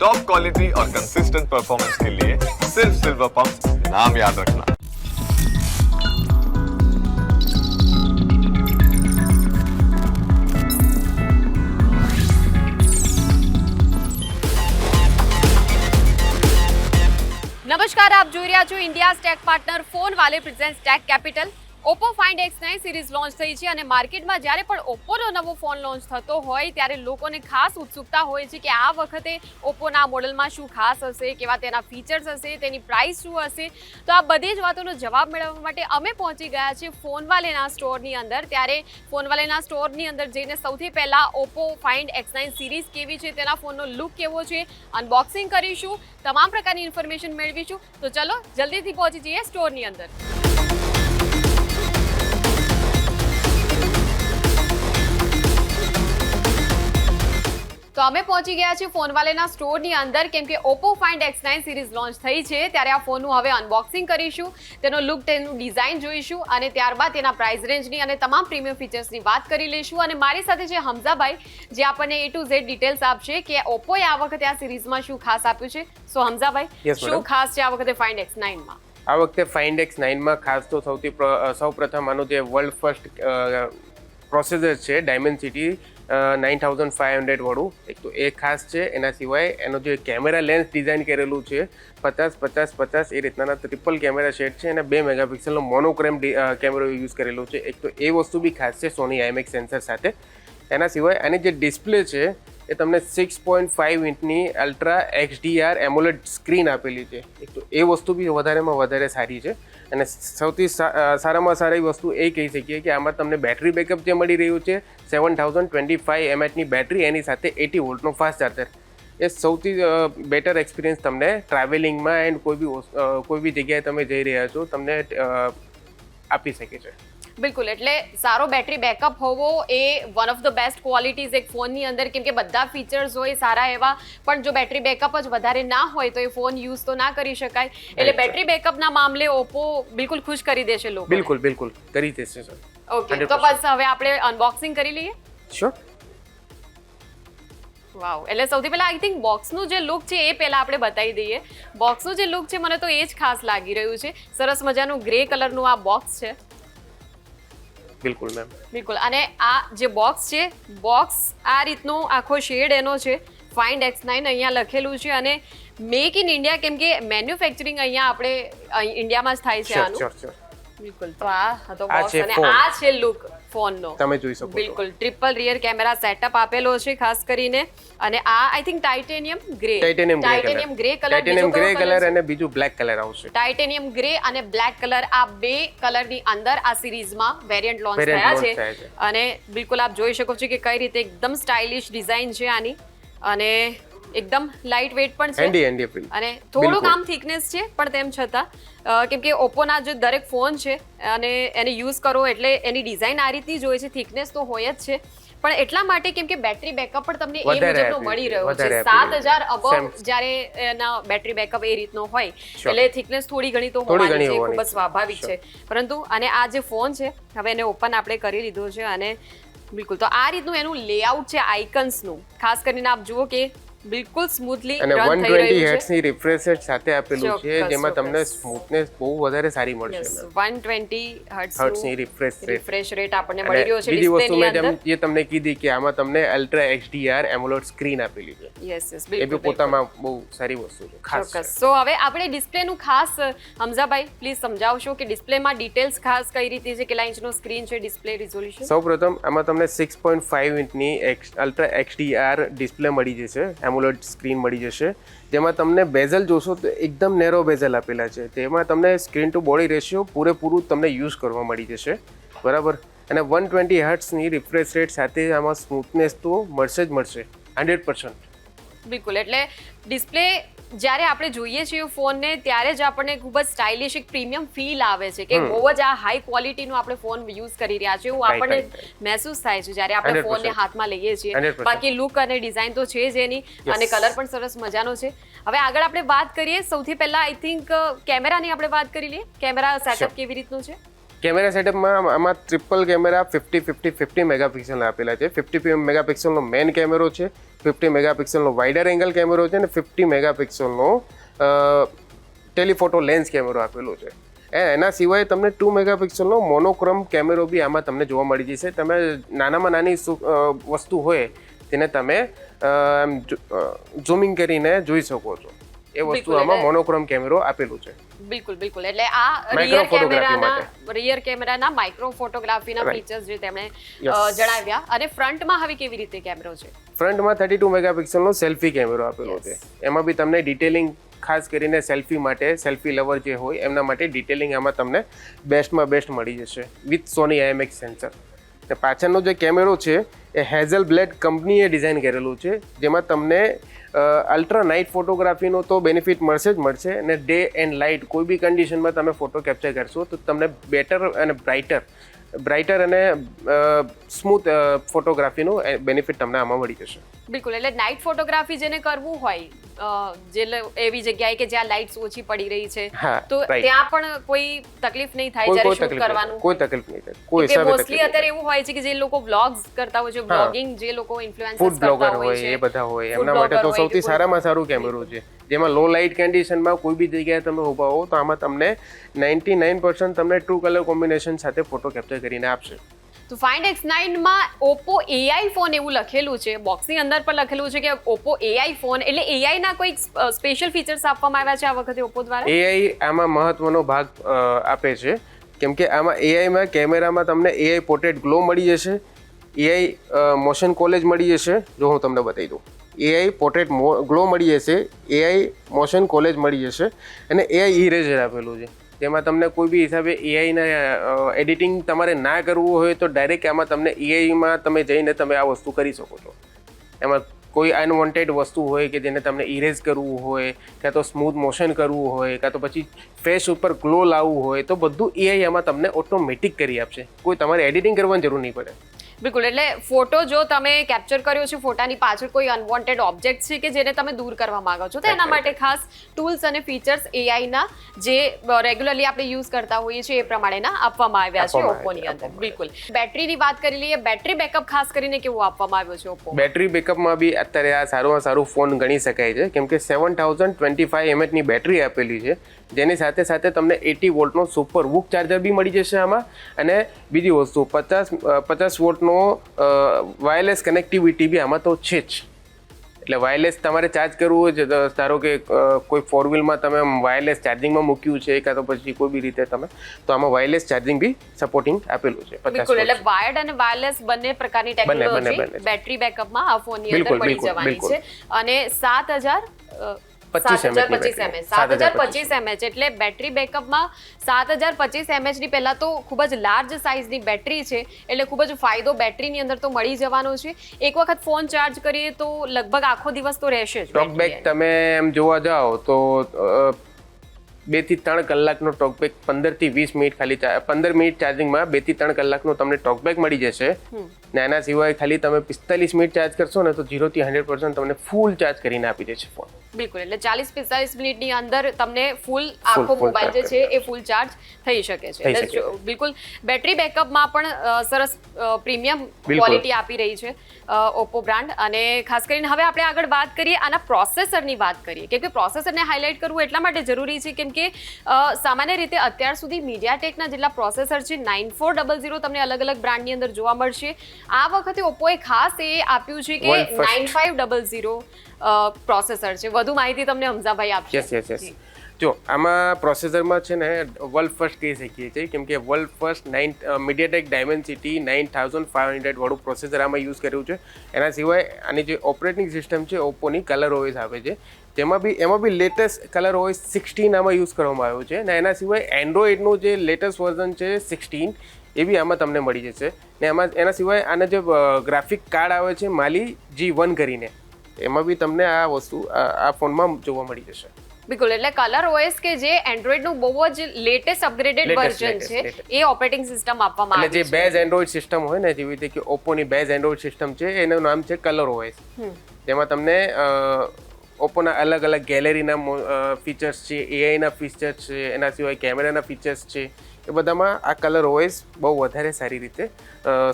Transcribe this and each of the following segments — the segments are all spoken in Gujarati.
टॉप क्वालिटी और कंसिस्टेंट परफॉर्मेंस के लिए सिर्फ सिल्वर पंप नाम याद रखना નમસ્કાર આપ જોઈ રહ્યા છો ઇન્ડિયા ટેક પાર્ટનર ફોન વાલે present tech capital Oppo find X nine series launch થઈ છે અને માર્કેટમાં જ્યારે પણ ઓપ્પોનો નવો ફોન લોન્ચ થતો હોય ત્યારે લોકોને ખાસ ઉત્સુકતા હોય છે કે આ વખતે ઓપ્પોના મોડલમાં શું ખાસ હશે, કેવા તેના ફીચર્સ હશે, તેની પ્રાઇસ શું હશે? તો આ બધી જ વાતોનો જવાબ મેળવવા માટે અમે પહોંચી ગયા છીએ ફોનવાલેના સ્ટોરની અંદર. ત્યારે ફોનવાલેના સ્ટોરની અંદર જઈને સૌથી પહેલાં Oppo find X nine series કેવી છે, તેના ફોનનો લુક કેવો છે અનબોક્સિંગ કરીશું, તમામ પ્રકારની ઇન્ફોર્મેશન મેળવીશું. તો ચલો, જલ્દીથી પહોંચી જઈએ સ્ટોરની અંદર. તો અમે પહોંચી ગયા છીએ ફોનવાલેના સ્ટોરની અંદર કેમ કે Oppo find X nine series launch થઈ છે. ત્યારે આ ફોનનું હવે અનબોક્સિંગ કરીશું તેનો લુક તેનું ડિઝાઇન જોઈશું અને ત્યારબાદ તેના પ્રાઇસ રેન્જની અને તમામ પ્રીમિયમ ફીચર્સની વાત કરી લઈશું. અને મારી સાથે છે હમઝાભાઈ જે આપણને એ ટુ ઝેડ ડિટેલ્સ આપશે કે ઓપ્પોએ આ વખતે આ સિરીઝમાં શું ખાસ આપ્યું છે. સો હમઝાભાઈ શું ખાસ છે આ વખતે ફાઇન્ડ એક્સ નાઇનમાં? આ વખતે ફાઇન્ડ એક્સ નાઇનમાં ખાસ તો સૌથી સૌ પ્રથમ આનું જે વર્લ્ડ ફર્સ્ટ પ્રોસેસર છે Dimensity nine thousand five હંડ્રેડવાળું એક તો એ ખાસ છે, એના સિવાય એનો જે કેમેરા લેન્સ ડિઝાઇન કરેલું છે, પચાસ પચાસ પચાસ, એ રીતના ટ્રિપલ કેમેરા સેટ છે અને બે મેગાપિક્સલનો મોનોક્રેમ કેમેરો યુઝ કરેલો છે. એક તો એ વસ્તુ બી ખાસ છે સોની આઈમેક્સ સેન્સર સાથે. એના સિવાય આની જે ડિસ્પ્લે છે, એ તમને સિક્સ પોઈન્ટ ફાઇવ ઇંચની અલ્ટ્રા એક્સડીઆર એમોલેડ સ્ક્રીન આપેલી છે. એક તો એ વસ્તુ બી વધારેમાં વધારે સારી છે. અને સૌથી સારામાં સારી વસ્તુ એ કહી શકીએ કે આમાં તમને બેટરી બેકઅપ જે મળી રહ્યું છે સેવન થાઉઝન્ડ ટ્વેન્ટી ફાઇવ એમએચની બેટરી એની સાથે એટી વોલ્ટનો ફાસ્ટ ચાર્જર. એ સૌથી બેટર એક્સપિરિયન્સ તમને ટ્રાવેલિંગમાં એન્ડ કોઈ બી કોઈ બી જગ્યાએ તમે જઈ રહ્યા છો તમને આપી શકે છે. બિલકુલ એટલે સારો બેટરી બેકઅપ હોવો એ one of the best qualities એક ફોનની અંદર કેમ કે બધા ફીચર્સ હોય સારા એવા પણ જો બેટરી બેકઅપ જ વધારે ના હોય તો એ ફોન યુઝ તો ના કરી શકાય. એટલે બેટરી બેકઅપના મામલે ઓપ્પો બિલકુલ ખુશ કરી દેશે લોકો. બિલકુલ બિલકુલ કરી દેશે સર ઓકે તો બસ હવે આપણે અનબોક્સિંગ કરી લઈએ. શ્યોર વાવ એટલે સૌથી પહેલા આઈ થિંક બોક્સનું જે લુક છે એ પહેલા આપણે બતાવી દઈએ. બોક્સનું જે લુક છે મને તો એ જ ખાસ લાગી રહ્યું છે. સરસ મજાનું ગ્રે કલરનું આ બોક્સ છે. બિલકુલ મેમ બિલકુલ અને આ જે બોક્સ છે બોક્સ આ રીતનો આખો શેડ એનો છે. ફાઇન્ડ એક્સ નાઇન અહીંયા લખેલું છે અને મેક ઇન ઇન્ડિયા કેમ કે મેન્યુફેક્ચરિંગ અહીંયા આપણે ઇન્ડિયામાં જ થાય છે આનું. બિલકુલ. તો આ હતો બોક્સ છે અને આ છે લુક ફોનનો તમે જોઈ શકો બિલકુલ. ટ્રિપલ રિયર કેમેરા સેટઅપ આપેલો છે ખાસ કરીને. અને આ I think titanium grey titanium grey titanium grey colour titanium grey colour અને બીજું બ્લેક કલર આવશે. ટાઇટેનિયમ ગ્રે અને બ્લેક કલર આ બે કલરની અંદર આ સિરીઝમાં વેરિયન્ટ લોન્ચ થયા છે. અને બિલકુલ આપ જોઈ શકો છો કે કઈ રીતે એકદમ સ્ટાઇલિશ ડિઝાઇન છે આની. અને એકદમ લાઇટ વેટ પણ છે. હેન્ડી હેન્ડી ફ્રી અને થોડુંક. આમ થિકનેસ છે પણ તેમ છતાં કેમ કે ઓપ્પોના જે દરેક ફોન છે અને એને યુઝ કરો એટલે એની ડિઝાઇન આ રીતની જ હોય છે થિકનેસ તો હોય જ છે. પણ એટલા માટે કેમ કે બેટરી બેકઅપ પણ તમને એ મુજબનો મળી રહ્યો છે. સાત. હજાર અબવ જ્યારે એના બેટરી બેકઅપ એ રીતનો હોય એટલે થિકનેસ થોડી ઘણી તો હોવાની છે ખૂબ જ સ્વાભાવિક છે. પરંતુ અને આ જે ફોન છે હવે એને ઓપન આપણે કરી લીધો છે અને બિલકુલ. તો આ રીતનું એનું લેઆઉટ છે આઇકન્સનું ખાસ કરીને આપ જુઓ કે બિલકુલ સ્મૂથલી અને રન વન થઈ ટ્વેન્ટી રહ્યું હેટ્સ છે. ની રિફ્રેશ રેટ સાથે આપેલું છે જેમાં તમને સ્મૂથનેસ બહુ વધારે સારી મળશે યસ ma'am. વનની રિફ્રેશ રેટ રિફ્રેશ રેટ આપણને મળી રહ્યો છે બીજી વસ્તુ મેં જેમ જે તમને કીધી કે આમાં તમને અલ્ટ્રા એચડીઆર એમોલેડ સ્ક્રીન આપેલી છે. યસ યસ એ બી પોતામાં બહુ સારી વસ્તુ છે ખાસ. સો હવે આપણે ડિસ્પ્લે નું ખાસ હમઝાભાઈ પ્લીઝ સમજાવશો કે ડિસ્પ્લેમાં ડિટેલ્સ ખાસ કઈ રીતે છે કેટલા ઇંચનો સ્ક્રીન છે ડિસ્પ્લે રિઝોલ્યુશન સૌપ્રથમ આમાં તમને સિક્સ પોઈન્ટ ફાઇવ ઇંચની અલ્ટ્રા એચડીઆર ડિસ્પ્લે મળી જશે એમોલેડ સ્ક્રીન મળી જશે. જેમાં તમને બેઝલ જોશો તો એકદમ નેરો બેઝલ આપેલા છે. તેમાં તમને સ્ક્રીન ટુ બોડી રેશિયો પૂરેપૂરું તમને યુઝ કરવા મળી જશે. બરાબર? અને વન ટ્વેન્ટી હર્ટ્સની રિફ્રેશ રેટ સાથે આમાં સ્મૂથનેસ તો મળશે જ મળશે. હંડ્રેડ પર્સન્ટ બિલકુલ એટલે ડિસ્પ્લે જ્યારે આપણે જોઈએ છીએ ફોનને ત્યારે જ આપણને ખૂબ જ સ્ટાઇલિશ એક પ્રીમિયમ ફીલ આવે છે કે બહુ જ આ હાઈ ક્વોલિટીનો આપણે ફોન યુઝ કરી રહ્યા છીએ એવું આપણને. મહેસૂસ થાય છે જ્યારે આપણે ફોનને હાથમાં લઈએ છીએ. બાકી લુક અને ડિઝાઇન તો છે જ એની અને કલર પણ સરસ મજાનો છે. હવે આગળ આપણે વાત કરીએ સૌથી પહેલા આઈ થિંક કેમેરાની આપણે વાત કરી લઈએ. કેમેરા સેટઅપ કેવી રીતનું છે? કેમેરા સેટઅપમાં આમાં triple camera fifty fifty fifty megapixel આપેલા છે. ફિફ્ટી મેગાપિક્સલનો મેઇન કેમેરો છે ફિફ્ટી મેગાપિક્સલનો વાઇડર એંગલ કેમેરો છે અને ફિફ્ટી મેગાપિક્સલનો ટેલિફોટો લેન્સ કેમેરો આપેલો છે. એના સિવાય તમને ટુ મેગાપિક્સલનો મોનોક્રોમ કેમેરો બી આમાં તમને જોવા મળી જશે. તમે નાનામાં નાની વસ્તુ હોય, તેને તમે ઝૂમિંગ કરીને જોઈ શકો છો. એ વસ્તુ આમાં મોનોક્રોમ કેમેરો આપેલું છે. બિલકુલ બિલકુલ. એટલે આ રિયર કેમેરાના રિયર કેમેરાના માઇક્રો ફોટોગ્રાફીના. ફીચર્સ જે તેમણે જણાવ્યા. અને ફ્રન્ટમાં હવે કેવી રીતે કેમેરો છે? ફ્રન્ટમાં થર્ટી ટુ મેગાપિક્સલનો સેલ્ફી કેમેરો આપેલો છે. એમાં બી તમને ડિટેલિંગ ખાસ કરીને સેલ્ફી માટે સેલ્ફી લવર જે હોય એમના માટે ડિટેલિંગ આમાં તમને બેસ્ટમાં બેસ્ટ મળી જશે. વિથ સોની આઈએમએક્સ સેન્સર પાછળનો જે કેમેરો છે એ હેઝલ બ્લેડ કંપનીએ ડિઝાઇન કરેલું છે, જેમાં તમને અલ્ટ્રા નાઇટ ફોટોગ્રાફીનો તો બેનિફિટ મળશે જ મળશે, અને ડે એન્ડ લાઇટ કોઈ બી કન્ડિશનમાં તમે ફોટો કેપ્ચર કરશો, તો તમને બેટર અને બ્રાઇટર બ્રાઇટર અને સ્મૂથ ફોટોગ્રાફીનું બેનિફિટ તમને આમાં મળી જશે. બિલકુલ એટલે નાઇટ ફોટોગ્રાફી જેને કરવું હોય જે એવી જગ્યાએ કે જ્યાં લાઇટ્સ ઓછી પડી રહી છે તો ત્યાં પણ કોઈ તકલીફ નહીં થાય જ્યારે શૂટ કરવાનું? કોઈ તકલીફ નહીં થાય કોઈ હિસાબે મોસ્ટલી અત્યારે એવું હોય છે કે જે લોકો વ્લોગ્સ કરતા હોય છે. બ્લોગિંગ જે લોકો ઇન્ફ્લુએન્સર્સ કરતા હોય છે. એ બધા હોય એમના માટે તો સૌથી સારામાં સારું કેમેરો છે. જેમાં લો લાઇટ કન્ડિશનમાં કોઈ બી જગ્યાએ તમે ઊભા હો તો આમાં તમને નાઇન્ટી નાઇન તમને ટ્રુ કલર કોમ્બિનેશન સાથે ફોટો કેપ્ચર કરીને આપશે. તો ફાઇન્ડ એક્સ નાઇનમાં ઓપ્પો એઆઈ ફોન એવું લખેલું છે. બોક્સની અંદર પણ લખેલું છે કે ઓપ્પો એઆઈ ફોન એટલે એઆઈ ના કોઈ સ્પેશિયલ ફીચર્સ આપવામાં આવ્યા છે આ વખતે ઓપ્પો દ્વારા? એઆઈ આમાં મહત્વનો ભાગ આપે છે. કેમ કે આમાં એઆઈમાં કેમેરામાં તમને એઆઈ પોર્ટ્રેટ ગ્લો મળી જશે. એઆઈ મોશન કોલેજ મળી જશે. જો હું તમને બતાવી દઉં. એઆઈ પોર્ટ્રેટ ગ્લો મળી જશે. એઆઈ મોશન કોલેજ મળી જશે. અને એઆઈ ઇરેઝર આપેલું છે. જેમાં તમને કોઈ બી હિસાબે એઆઈના એડિટિંગ તમારે ના કરવું હોય તો ડાયરેક્ટ આમાં તમને એઆઈમાં તમે જઈને તમે આ વસ્તુ કરી શકો છો. એમાં કોઈ અનવોન્ટેડ વસ્તુ હોય કે જેને તમને ઇરેઝ કરવું હોય, કાં તો સ્મૂથ મોશન કરવું હોય, કાં તો પછી ફેસ ઉપર ગ્લો લાવવું હોય, તો બધું એઆઈ આમાં તમને ઓટોમેટિક કરી આપશે. કોઈ તમારે એડિટિંગ કરવાની જરૂર નહીં પડે. બિલકુલ એટલે ફોટો જો તમે કેપ્ચર કર્યો છે ફોટાની પાછળ કોઈ અનવોન્ટેડ ઓબ્જેક્ટ છે કે જેને તમે દૂર કરવા માંગો છો તો એના માટે ખાસ ટૂલ્સ અને ફીચર્સ એઆઈના જે રેગ્યુલરલી આપણે યુઝ કરતા હોઈએ છીએ એ પ્રમાણેના આપવામાં આવ્યા છે ઓપ્પોની અંદર. બિલકુલ. બેટરીની વાત કરી લઈએ બેટરી બેકઅપ ખાસ કરીને કેવું આપવામાં આવ્યું છે ઓપ્પો બેટરી બેકઅપમાં બી અત્યારે આ સારું સારું ફોન ગણી શકાય છે કેમ કે સેવન થાઉઝન્ડ ટ્વેન્ટી ફાઈવ એમએચની બેટરી આપેલી છે જેની સાથે સાથે તમને એટી વોલ્ટનો સુપર વુક ચાર્જર બી મળી જશે આમાં અને બીજી વસ્તુ પચાસ પચાસ વોલ્ટનો વાયરલેસ કનેક્ટિવિટી બી આમાં તો છે જ. એટલે વાયરલેસ તમારે ચાર્જ કરવું હોય છે તો ધારો કે કોઈ ફોર વ્હીલમાં તમે વાયરલેસ ચાર્જિંગમાં મૂક્યું છે કાં તો પછી કોઈ બી રીતે તમે તો આમાં વાયરલેસ ચાર્જિંગ બી સપોર્ટિંગ આપેલું છે બિલકુલ એટલે વાયર્ડ અને વાયરલેસ બંને પ્રકારની ટેકનોલોજી બેટરી બેકઅપમાં આ ફોનની અંદર મળી જવાની છે. અને સાત હજાર 25 mAh પચીસ એમએચ સાત હજાર પચીસ એમએચ એટલે બેટરી બેકઅપમાં સાત હજાર પચીસ એમએચની પહેલા તો ખૂબ જ લાર્જ સાઇઝની બેટરી છે. એટલે ખૂબ જ ફાયદો બેટરીની અંદર તો મળી જવાનો છે. એક વખત ફોન ચાર્જ કરીએ તો લગભગ આખો દિવસ તો રહેશે જ ટોક તમે એમ જોવા જાઓ તો બેથી ત્રણ કલાકનો ટોકબેક પંદરથી વીસ મિનિટ ખાલી પંદર મિનિટ ચાર્જિંગમાં બેથી ત્રણ કલાકનો તમને ટોકબેક મળી જશે. ને એના સિવાય ખાલી તમે પિસ્તાલીસ મિનિટ ચાર્જ કરશો ને તો ઝીરો થી હંડ્રેડ પર્સન્ટ તમને ફૂલ ચાર્જ કરીને આપી દેશે ફોન બિલકુલ એટલે ચાલીસ પિસ્તાલીસ મિનિટની અંદર તમને ફૂલ આખો મોબાઈલ જે છે એ ફૂલ ચાર્જ થઈ શકે છે. એટલે બિલકુલ બેટરી બેકઅપમાં પણ સરસ પ્રીમિયમ ક્વોલિટી આપી રહી છે ઓપ્પો બ્રાન્ડ અને ખાસ કરીને હવે આપણે આગળ વાત કરીએ આના પ્રોસેસરની વાત કરીએ. કેમ કે પ્રોસેસરને હાઇલાઇટ કરવું એટલા માટે જરૂરી છે કેમ કે સામાન્ય રીતે અત્યાર સુધી મીડિયાટેકના જેટલા પ્રોસેસર છે નાઇન ફોર ડબલ ઝીરો તમને અલગ અલગ બ્રાન્ડની અંદર જોવા મળશે. આ વખતે ઓપ્પોએ ખાસ એ આપ્યું છે કે nine five double zero processor છે. વધુ માહિતી તમને હમઝાભાઈ આપશે. યસ યસ યસ જો. આમાં પ્રોસેસરમાં છે ને વર્લ્ડ ફર્સ્ટ કહી શકીએ છીએ કેમ કે world first nine MediaTek Dimensity nine thousand five hundred વાળું પ્રોસેસર આમાં યુઝ કર્યું છે. એના સિવાય આની જે ઓપરેટિંગ સિસ્ટમ છે ઓપ્પોની કલર ઓએસ આવે છે. જેમાં બી એમાં બી લેટેસ્ટ કલર ઓએસ સિક્સટીન આમાં યુઝ કરવામાં આવ્યો છે. અને એના સિવાય એન્ડ્રોઇડનું જે લેટેસ્ટ વર્ઝન છે સિક્સટીન એ બી આમાં તમને મળી જશે. ને એમાં એના સિવાય આના જે ગ્રાફિક કાર્ડ આવે છે માલી જી વન કરીને. એમાં બી તમને આ વસ્તુ આ ફોનમાં જોવા મળી જશે. બિલકુલ એટલે કલર ઓએસ કે જે એન્ડ્રોઇડનું બહુ જ લેટેસ્ટ અપગ્રેડેડ વર્ઝન છે એ ઓપરેટિંગ સિસ્ટમ આપવામાં એટલે જે બેઝ એન્ડ્રોઇડ સિસ્ટમ હોય ને જેવી રીતે કે ઓપ્પોની બેઝ એન્ડ્રોઇડ સિસ્ટમ છે એનું નામ છે કલર ઓએસ જેમાં તમને ઓપ્પોના અલગ અલગ ગેલેરીના ફીચર્સ છે એઆઈના ફીચર્સ છે એના સિવાય કેમેરાના ફીચર્સ છે એ બધામાં આ કલર ઓએસ બહુ વધારે સારી રીતે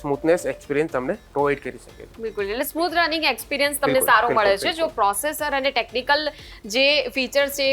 સ્મૂથનેસ એક્સપિરિયન્સ તમને પ્રોવાઈડ કરી શકે બિલકુલ. એટલે સ્મૂથ રનિંગ એક્સપિરિયન્સ તમને સારો મળે છે. જો પ્રોસેસર અને ટેકનિકલ જે ફીચર્સ છે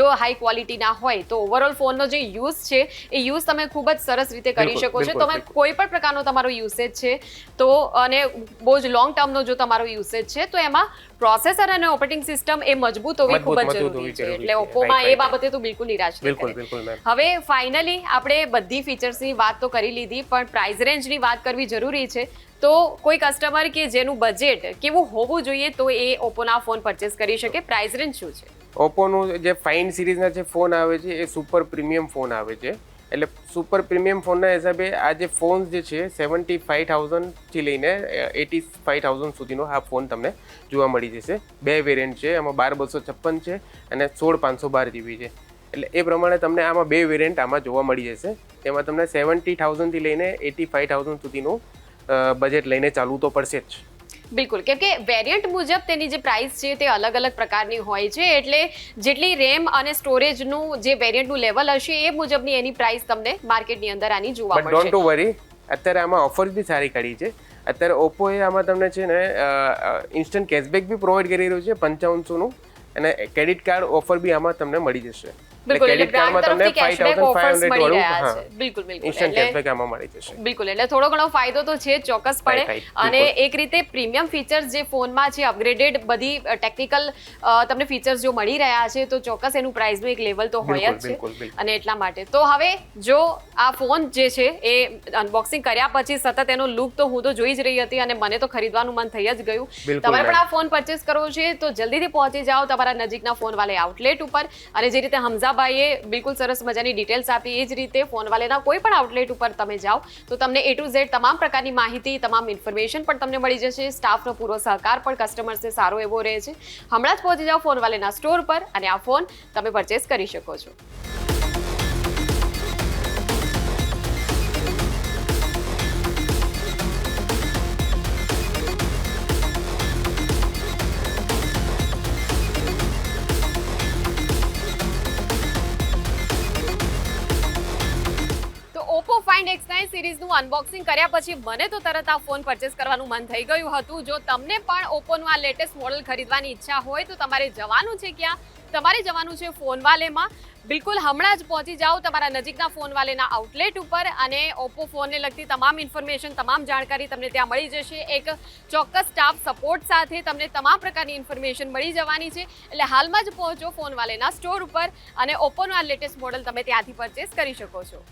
જો હાઈ ક્વોલિટીના હોય તો ઓવરઓલ ફોનનો જે યુઝ છે એ યુઝ તમે ખૂબ જ સરસ રીતે કરી શકો છો. તમે કોઈ પણ પ્રકારનો તમારો યુસેજ છે તો અને બહુ જ લોંગ ટર્મનો જો તમારો યુસેજ છે તો એમાં પ્રોસેસર અને ઓપરેટિંગ સિસ્ટમ એ મજબૂત હોવી ખૂબ જ જરૂરી છે. એટલે ઓપ્પોમાં એ બાબતે તો બિલકુલ નિરાશ બિલકુલ હવે ફાઇનલી આપણે બધી ફીચર્સની વાત તો કરી લીધી, પણ પ્રાઇસ રેન્જની વાત કરવી જરૂરી છે. તો કોઈ કસ્ટમર કે જેનું બજેટ કેવું હોવું જોઈએ, તો એ ઓપ્પોના ફોન પરચેસ કરી શકે. પ્રાઇસ રેન્જ શું છે? ઓપ્પોનું જે ફાઇન સિરીઝના જે ફોન આવે છે, એ સુપર પ્રીમિયમ ફોન આવે છે. એટલે સુપર પ્રીમિયમ ફોનના હિસાબે આ જે ફોન્સ જે છે સેવન્ટી ફાઇવ થાઉઝન્ડથી લઈને એટી ફાઇવ થાઉઝન્ડ સુધીનો આ ફોન તમને જોવા મળી જશે. બે વેરિયન્ટ છે એમાં બાર બસો છપ્પન છે અને સોળ પાંચસો બાર જીબી છે. એટલે એ પ્રમાણે તમને આમાં બે વેરિયન્ટ આમાં જોવા મળી જશે. તેમાં તમને સેવન્ટી થાઉઝન્ડથી લઈને એટી ફાઇવ થાઉઝન્ડ સુધીનું બજેટ લઈને ચાલવું તો પડશે જ. બિલકુલ. કેમ કે વેરિયન્ટ મુજબ તેની જે પ્રાઇસ છે તે અલગ અલગ પ્રકારની હોય છે એટલે જેટલી રેમ અને સ્ટોરેજનું જે વેરિયન્ટનું લેવલ હશે એ મુજબની એની પ્રાઇસ તમને માર્કેટની અંદર આની જોવા મળશે. ડોન્ટ ટુ વરી અત્યારે આમાં ઓફર બી સારી કાઢી છે. અત્યારે ઓપ્પોએ આમાં તમને છે ને ઇન્સ્ટન્ટ કેશબેક બી પ્રોવાઈડ કરી રહ્યું છે પંચાવનસોનું અને ક્રેડિટ કાર્ડ ઓફર બી આમાં તમને મળી જશે. બિલકુલ એટલે ક્રેડિટ કાર્ડમાં તમને તરફથી કેશબેક ઓફર્સ 5500 મળી વાળું રહ્યા હા છે. બિલકુલ બિલકુલ. ઇન્સ્ટન્ટ એટલે કેશબેક આમાં મળી જશે. બિલકુલ એટલે થોડો ઘણો ફાયદો તો છે ચોક્કસ right, અને એક રીતે પ્રીમિયમ ફીચર્સ જે ફોનમાં છે અપગ્રેડેડ બધી ટેકનિકલ તમને ફીચર્સ જો મળી રહ્યા છે તો ચોક્કસ એનું પ્રાઇસનું એક લેવલ તો હોય જ છે. અને એટલા માટે. તો હવે જો આ ફોન જે છે એ અનબોક્સિંગ કર્યા પછી સતત એનો લુક તો હું તો જોઈ જ રહી હતી અને મને તો ખરીદવાનું મન થઈ જ ગયું. તમે તમારે પણ આ ફોન પરચેસ કરવો છે તો જલ્દીથી પહોંચી જાઓ તમારા નજીકના ફોન વાલે આઉટલેટ ઉપર. અને જે રીતે હમઝાભાઈએ બિલકુલ સરસ મજાની ડિટેલ્સ આપી. એ જ રીતે ફોનવાલેના કોઈ પણ આઉટલેટ ઉપર તમે જાઓ, તો તમને એ ટુ ઝેડ તમામ પ્રકારની માહિતી, તમામ ઇન્ફોર્મેશન પણ તમને મળી જશે. સ્ટાફનો પૂરો સહકાર પણ કસ્ટમર્સને સારો એવો રહે છે. હમણાં જ પહોંચી જાઓ ફોનવાલેના સ્ટોર પર અને આ ફોન તમે પરચેસ કરી શકો છો. સિરીઝનું અનબોક્સિંગ કર્યા પછી મને તો તરત આ ફોન પરચેસ કરવાનું મન થઈ ગયું હતું. જો તમને પણ ઓપ્પોનું આ લેટેસ્ટ મોડલ ખરીદવાની ઈચ્છા હોય તો તમારે જવાનું છે ક્યાં? તમારે જવાનું છે ફોનવાલેમાં બિલકુલ હમણાં જ પહોંચી જાઓ તમારા નજીકના ફોનવાલેના આઉટલેટ ઉપર અને ઓપ્પો ફોનને લગતી તમામ ઇન્ફોર્મેશન તમામ જાણકારી તમને ત્યાં મળી જશે. એક ચોક્કસ સ્ટાફ સપોર્ટ સાથે તમને તમામ પ્રકારની ઇન્ફોર્મેશન મળી જવાની છે. એટલે હાલમાં જ પહોંચો ફોનવાલેના સ્ટોર ઉપર અને ઓપ્પોનું આ લેટેસ્ટ મોડલ તમે ત્યાંથી પરચેસ કરી શકો છો.